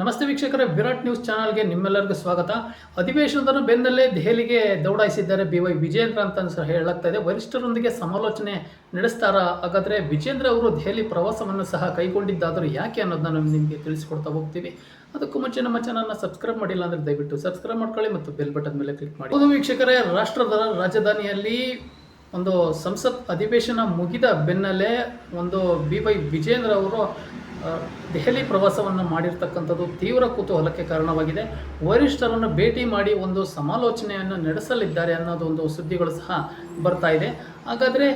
ನಮಸ್ತೆ ವೀಕ್ಷಕರೇ, ವಿರಾಟ್ ನ್ಯೂಸ್ ಚಾನಲ್ಗೆ ನಿಮ್ಮೆಲ್ಲರಿಗೂ ಸ್ವಾಗತ. ಅಧಿವೇಶನದ ಬೆನ್ನಲ್ಲೇ ದೆಹಲಿಗೆ ದೌಡಾಯಿಸಿದ್ದಾರೆ ಬಿ ವೈ ವಿಜೇಂದ್ರ ಅಂತ ಸಹ ಹೇಳಲಾಗ್ತಾ ಇದೆ. ವರಿಷ್ಠರೊಂದಿಗೆ ಸಮಾಲೋಚನೆ ನಡೆಸ್ತಾರ ಹಾಗಾದರೆ ವಿಜೇಂದ್ರ ಅವರು ದೆಹಲಿ ಪ್ರವಾಸವನ್ನು ಸಹ ಕೈಗೊಂಡಿದ್ದಾದರೂ ಯಾಕೆ ಅನ್ನೋದನ್ನ ನಿಮಗೆ ತಿಳಿಸಿಕೊಡ್ತಾ ಹೋಗ್ತೀವಿ. ಅದಕ್ಕೂ ಮುಂಚೆ ನಮ್ಮ ಚಾನಲ್ನ ಸಬ್ಸ್ಕ್ರೈಬ್ ಮಾಡಿಲ್ಲ ಅಂದರೆ ದಯವಿಟ್ಟು ಸಬ್ಸ್ಕ್ರೈಬ್ ಮಾಡ್ಕೊಳ್ಳಿ ಮತ್ತು ಬೆಲ್ ಬಟನ್ ಮೇಲೆ ಕ್ಲಿಕ್ ಮಾಡಿ. ಹೌದು ವೀಕ್ಷಕರೇ, ರಾಷ್ಟ್ರದ ರಾಜಧಾನಿಯಲ್ಲಿ ಒಂದು ಸಂಸತ್ ಅಧಿವೇಶನ ಮುಗಿದ ಬೆನ್ನಲ್ಲೇ ಒಂದು ಬಿ ವೈ ವಿಜೇಂದ್ರ ಅವರು ದೆಹಲಿ ಪ್ರವಾಸವನ್ನು ಮಾಡಿರ್ತಕ್ಕಂಥದ್ದು ತೀವ್ರ ಕುತೂಹಲಕ್ಕೆ ಕಾರಣವಾಗಿದೆ. ವರಿಷ್ಠರನ್ನು ಭೇಟಿ ಮಾಡಿ ಒಂದು ಸಮಾಲೋಚನೆಯನ್ನು ನಡೆಸಲಿದ್ದಾರೆ ಅನ್ನೋದು ಒಂದು ಸುದ್ದಿಗಳು ಸಹ ಬರ್ತಾ ಇದೆ. ಹಾಗಾದರೆ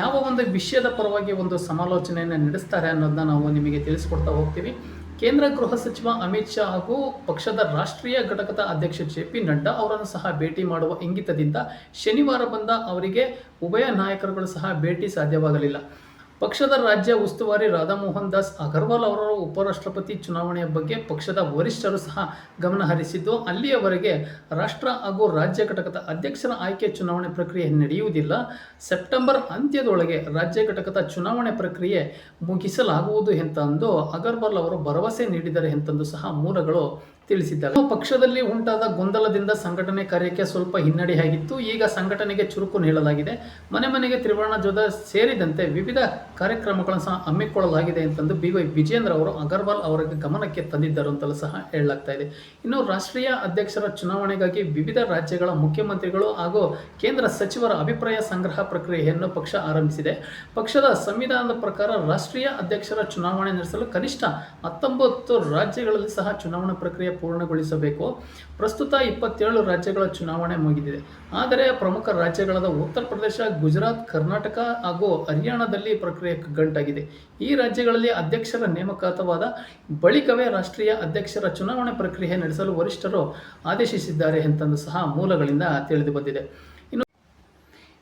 ಯಾವ ಒಂದು ವಿಷಯದ ಪರವಾಗಿ ಒಂದು ಸಮಾಲೋಚನೆಯನ್ನು ನಡೆಸ್ತಾರೆ ಅನ್ನೋದನ್ನ ನಾವು ನಿಮಗೆ ತಿಳಿಸ್ಕೊಡ್ತಾ ಹೋಗ್ತೀವಿ. ಕೇಂದ್ರ ಗೃಹ ಸಚಿವ ಅಮಿತ್ ಶಾ ಹಾಗೂ ಪಕ್ಷದ ರಾಷ್ಟ್ರೀಯ ಘಟಕದ ಅಧ್ಯಕ್ಷ ಜೆ ಪಿ ನಡ್ಡಾ ಅವರನ್ನು ಸಹ ಭೇಟಿ ಮಾಡುವ ಇಂಗಿತದಿಂದ ಶನಿವಾರ ಬಂದ ಅವರಿಗೆ ಉಭಯ ನಾಯಕರುಗಳು ಸಹ ಭೇಟಿ ಸಾಧ್ಯವಾಗಲಿಲ್ಲ. ಪಕ್ಷದ ರಾಜ್ಯ ಉಸ್ತುವಾರಿ ರಾಧಾಮೋಹನ್ ದಾಸ್ ಅಗರ್ವಾಲ್ ಅವರ ಉಪರಾಷ್ಟ್ರಪತಿ ಚುನಾವಣೆಯ ಬಗ್ಗೆ ಪಕ್ಷದ ವರಿಷ್ಠರು ಸಹ ಗಮನ ಹರಿಸಿದ್ದು, ಅಲ್ಲಿಯವರೆಗೆ ರಾಷ್ಟ್ರ ಹಾಗೂ ರಾಜ್ಯ ಘಟಕದ ಅಧ್ಯಕ್ಷರ ಆಯ್ಕೆ ಚುನಾವಣೆ ಪ್ರಕ್ರಿಯೆ ನಡೆಯುವುದಿಲ್ಲ. ಸೆಪ್ಟೆಂಬರ್ ಅಂತ್ಯದೊಳಗೆ ರಾಜ್ಯ ಘಟಕದ ಚುನಾವಣೆ ಪ್ರಕ್ರಿಯೆ ಮುಗಿಸಲಾಗುವುದು ಎಂತಂದು ಅಗರ್ವಾಲ್ ಅವರು ಭರವಸೆ ನೀಡಿದ್ದಾರೆ ಎಂತಂದು ಸಹ ಮೂಲಗಳು ತಿಳಿಸಿದ್ದಾರೆ. ಪಕ್ಷದಲ್ಲಿ ಉಂಟಾದ ಗೊಂದಲದಿಂದ ಸಂಘಟನೆ ಕಾರ್ಯಕ್ಕೆ ಸ್ವಲ್ಪ ಹಿನ್ನಡೆಯಾಗಿತ್ತು ಈಗ ಸಂಘಟನೆಗೆ ಚುರುಕು ನೀಡಲಾಗಿದೆ. ಮನೆ ಮನೆಗೆ ತ್ರಿವರ್ಣ ಧ್ವಜ ಸೇರಿದಂತೆ ವಿವಿಧ ಕಾರ್ಯಕ್ರಮಗಳನ್ನು ಸಹ ಹಮ್ಮಿಕೊಳ್ಳಲಾಗಿದೆ ಅಂತಂದು ಬಿ ವೈ ವಿಜೇಂದ್ರ ಅವರು ಅಗರ್ವಾಲ್ ಅವರ ಗಮನಕ್ಕೆ ತಂದಿದ್ದರು ಅಂತಲೂ ಸಹ ಹೇಳಲಾಗ್ತಾ ಇದೆ. ಇನ್ನು ರಾಷ್ಟ್ರೀಯ ಅಧ್ಯಕ್ಷರ ಚುನಾವಣೆಗಾಗಿ ವಿವಿಧ ರಾಜ್ಯಗಳ ಮುಖ್ಯಮಂತ್ರಿಗಳು ಹಾಗೂ ಕೇಂದ್ರ ಸಚಿವರ ಅಭಿಪ್ರಾಯ ಸಂಗ್ರಹ ಪ್ರಕ್ರಿಯೆಯನ್ನು ಪಕ್ಷ ಆರಂಭಿಸಿದೆ. ಪಕ್ಷದ ಸಂವಿಧಾನದ ಪ್ರಕಾರ ರಾಷ್ಟ್ರೀಯ ಅಧ್ಯಕ್ಷರ ಚುನಾವಣೆ ನಡೆಸಲು ಕನಿಷ್ಠ ಹತ್ತೊಂಬತ್ತು ರಾಜ್ಯಗಳಲ್ಲಿ ಸಹ ಚುನಾವಣಾ ಪ್ರಕ್ರಿಯೆ ಪೂರ್ಣಗೊಳಿಸಬೇಕು. ಪ್ರಸ್ತುತ ಇಪ್ಪತ್ತೇಳು ರಾಜ್ಯಗಳ ಚುನಾವಣೆ ಮುಗಿದಿದೆ. ಆದರೆ ಪ್ರಮುಖ ರಾಜ್ಯಗಳಾದ ಉತ್ತರ ಪ್ರದೇಶ, ಗುಜರಾತ್, ಕರ್ನಾಟಕ ಹಾಗೂ ಹರಿಯಾಣದಲ್ಲಿ ಪ್ರಕ್ರಿಯೆ ಗಂಟಾಗಿದೆ. ಈ ರಾಜ್ಯಗಳಲ್ಲಿ ಅಧ್ಯಕ್ಷರ ನೇಮಕಾತವಾದ ಬಳಿಕವೇ ರಾಷ್ಟ್ರೀಯ ಅಧ್ಯಕ್ಷರ ಚುನಾವಣೆ ಪ್ರಕ್ರಿಯೆ ನಡೆಸಲು ವರಿಷ್ಠರು ಆದೇಶಿಸಿದ್ದಾರೆ ಅಂತಂದು ಸಹ ಮೂಲಗಳಿಂದ ತಿಳಿದು ಬಂದಿದೆ.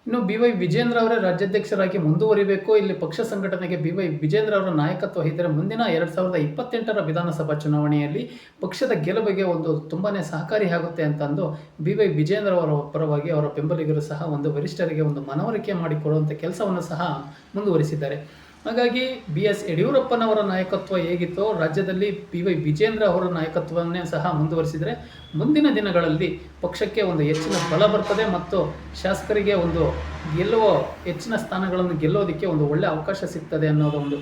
ಇನ್ನು ಬಿ ವೈ ವಿಜೇಂದ್ರ ಅವರೇ ರಾಜ್ಯಾಧ್ಯಕ್ಷರಾಗಿ ಮುಂದುವರಿಬೇಕು. ಇಲ್ಲಿ ಪಕ್ಷ ಸಂಘಟನೆಗೆ ಬಿ ವೈ ವಿಜೇಂದ್ರ ಅವರ ನಾಯಕತ್ವ ಇದ್ದರೆ ಮುಂದಿನ ಎರಡು ಸಾವಿರದ ಇಪ್ಪತ್ತೆಂಟರ ವಿಧಾನಸಭಾ ಚುನಾವಣೆಯಲ್ಲಿ ಪಕ್ಷದ ಗೆಲುವಿಗೆ ಒಂದು ತುಂಬಾನೇ ಸಹಕಾರಿಯಾಗುತ್ತೆ ಅಂತಂದು ಬಿ ವೈ ವಿಜೇಂದ್ರ ಅವರ ಪರವಾಗಿ ಅವರ ಬೆಂಬಲಿಗರು ಸಹ ಒಂದು ವರಿಷ್ಠರಿಗೆ ಒಂದು ಮನವರಿಕೆ ಮಾಡಿಕೊಡುವಂಥ ಕೆಲಸವನ್ನು ಸಹ ಮುಂದುವರಿಸಿದ್ದಾರೆ. ಹಾಗಾಗಿ ಬಿ ಎಸ್ ಯಡಿಯೂರಪ್ಪನವರ ನಾಯಕತ್ವ ಹೇಗಿತ್ತೋ, ರಾಜ್ಯದಲ್ಲಿ ಪಿ ವೈ ವಿಜೇಂದ್ರ ಅವರ ನಾಯಕತ್ವವನ್ನೇ ಸಹ ಮುಂದುವರಿಸಿದರೆ ಮುಂದಿನ ದಿನಗಳಲ್ಲಿ ಪಕ್ಷಕ್ಕೆ ಒಂದು ಹೆಚ್ಚಿನ ಬಲ ಬರ್ತದೆ ಮತ್ತು ಶಾಸಕರಿಗೆ ಒಂದು ಗೆಲ್ಲುವ ಹೆಚ್ಚಿನ ಸ್ಥಾನಗಳನ್ನು ಗೆಲ್ಲೋದಕ್ಕೆ ಒಂದು ಒಳ್ಳೆಯ ಅವಕಾಶ ಸಿಗ್ತದೆ ಅನ್ನೋದು ಒಂದು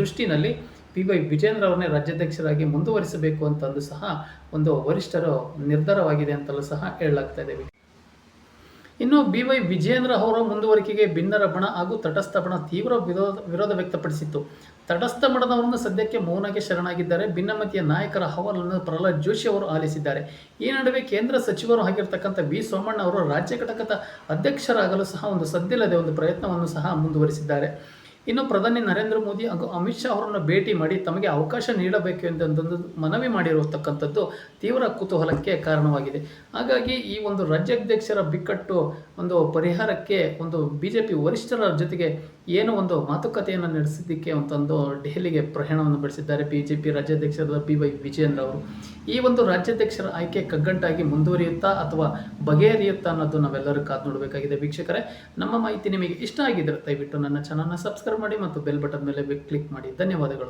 ದೃಷ್ಟಿನಲ್ಲಿ ಪಿ ವೈ ವಿಜೇಂದ್ರ ಅವರನ್ನೇ ರಾಜ್ಯಾಧ್ಯಕ್ಷರಾಗಿ ಮುಂದುವರಿಸಬೇಕು ಅಂತಂದು ಸಹ ಒಂದು ವರಿಷ್ಠರು ನಿರ್ಧಾರವಾಗಿದೆ ಅಂತಲೂ ಸಹ ಹೇಳಲಾಗ್ತಾ ಇದೆ. ಇನ್ನು ಬಿ ವೈ ವಿಜೇಂದ್ರ ಅವರ ಮುಂದುವರಿಕೆಗೆ ಭಿನ್ನರ ಬಣ ಹಾಗೂ ತಟಸ್ಥ ಬಣ ತೀವ್ರ ವಿರೋಧ ವಿರೋಧ ವ್ಯಕ್ತಪಡಿಸಿತ್ತು. ತಟಸ್ಥ ಬಣದವರನ್ನು ಸದ್ಯಕ್ಕೆ ಮೌನಕ್ಕೆ ಶರಣಾಗಿದ್ದಾರೆ. ಭಿನ್ನಮತಿಯ ನಾಯಕರ ಹವಾಲನ್ನು ಪ್ರಹ್ಲಾದ್ ಜೋಶಿ ಅವರು ಆಲಿಸಿದ್ದಾರೆ. ಈ ನಡುವೆ ಕೇಂದ್ರ ಸಚಿವರು ಆಗಿರ್ತಕ್ಕಂಥ ವಿ ಸೋಮಣ್ಣ ಅವರು ರಾಜ್ಯ ಘಟಕದ ಅಧ್ಯಕ್ಷರಾಗಲು ಸಹ ಒಂದು ಸದ್ದಿಲ್ಲದೆ ಒಂದು ಪ್ರಯತ್ನವನ್ನು ಸಹ ಮುಂದುವರಿಸಿದ್ದಾರೆ. ಇನ್ನು ಪ್ರಧಾನಿ ನರೇಂದ್ರ ಮೋದಿ ಹಾಗೂ ಅಮಿತ್ ಶಾ ಅವರನ್ನು ಭೇಟಿ ಮಾಡಿ ತಮಗೆ ಅವಕಾಶ ನೀಡಬೇಕು ಎಂದೊಂದು ಮನವಿ ಮಾಡಿರತಕ್ಕಂಥದ್ದು ತೀವ್ರ ಕುತೂಹಲಕ್ಕೆ ಕಾರಣವಾಗಿದೆ. ಹಾಗಾಗಿ ಈ ಒಂದು ರಾಜ್ಯಾಧ್ಯಕ್ಷರ ಬಿಕ್ಕಟ್ಟು ಒಂದು ಪರಿಹಾರಕ್ಕೆ ಒಂದು ಬಿ ಜೆ ಪಿ ವರಿಷ್ಠರ ಜೊತೆಗೆ ಏನು ಒಂದು ಮಾತುಕತೆಯನ್ನು ನಡೆಸಿದ್ದಕ್ಕೆ ಅಂತಂದು ದೆಹಲಿಗೆ ಪ್ರಯಾಣವನ್ನು ಬೆಳೆಸಿದ್ದಾರೆ ಬಿ ಜೆ ಪಿ ರಾಜ್ಯಾಧ್ಯಕ್ಷರಾದ ಬಿ ವೈ ವಿಜೇಂದ್ರ ಅವರು. ಈ ಒಂದು ರಾಜ್ಯಾಧ್ಯಕ್ಷರ ಆಯ್ಕೆ ಕಗ್ಗಂಟಾಗಿ ಮುಂದುವರಿಯುತ್ತಾ ಅಥವಾ ಬಗೆಹರಿಯುತ್ತಾ ಅನ್ನೋದು ನಾವೆಲ್ಲರೂ ಕಾದು ನೋಡಬೇಕಾಗಿದೆ. ವೀಕ್ಷಕರೇ, ನಮ್ಮ ಮಾಹಿತಿ ನಿಮಗೆ ಇಷ್ಟ ಆಗಿದ್ದರೆ ದಯವಿಟ್ಟು ನನ್ನ ಚಾನಲ್ನ ಸಬ್ಸ್ಕ್ರೈಬ್ ಮಾಡಿ ಮತ್ತು ಬೆಲ್ ಬಟನ್ ಮೇಲೆ ಕ್ಲಿಕ್ ಮಾಡಿ. ಧನ್ಯವಾದಗಳು.